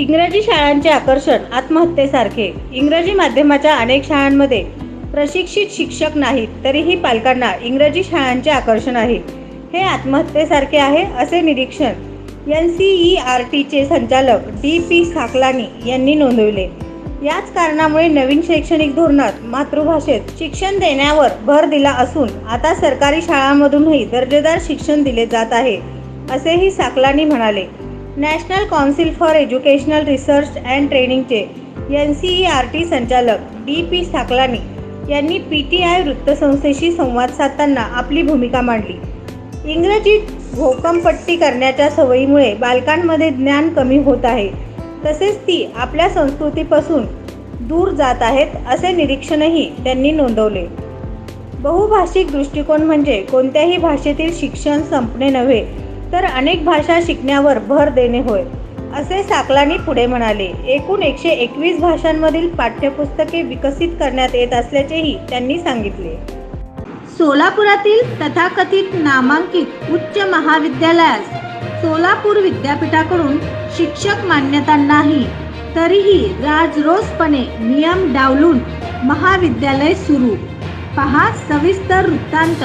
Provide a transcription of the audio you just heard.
इंग्रजी शाळांचे आकर्षण आत्महत्येसारखे. इंग्रजी माध्यमाच्या अनेक शाळांमध्ये प्रशिक्षित शिक्षक नाहीत तरीही पालकांना इंग्रजी शाळांचे आकर्षण आहे. हे आत्महत्येसारखे आहे असे निरीक्षण एन सी ई आर टीचे संचालक डी पी साकलानी यांनी नोंदवले. याच कारणामुळे नवीन शैक्षणिक धोरणात मातृभाषेत शिक्षण देण्यावर भर दिला असून आता सरकारी शाळांमधूनही दर्जेदार शिक्षण दिले जात आहे असेही साकलानी म्हणाले. National council for educational research and ट्रेनिंगचे N C E R T संचालक डी पी साकलानी यांनी पी टी आय वृत्तसंस्थेशी संवाद साधताना आपली भूमिका मांडली. इंग्रजीत घोकमपट्टी करण्याच्या सवयीमुळे बालकांमध्ये ज्ञान कमी होत आहे. तसेच ती आपल्या संस्कृतीपासून दूर जात आहेत असे निरीक्षणही त्यांनी नोंदवले. बहुभाषिक दृष्टिकोन म्हणजे कोणत्याही भाषेतील शिक्षण संपणे नव्हे तर अनेक भाषा शिकण्यावर भर देणे होय असे साकलानी पुढे म्हणाले. एकूण एकशे एकवीस भाषांमधील पाठ्यपुस्तके विकसित करण्यात येत असल्याचेही त्यांनी सांगितले. सोलापुरातील तथाकथित नामांकित उच्च महाविद्यालयास सोलापूर विद्यापीठाकडून शिक्षक मान्यता नाही तरीही राजरोसपणे नियम डावलून महाविद्यालय सुरू. पहा सविस्तर वृत्तांत.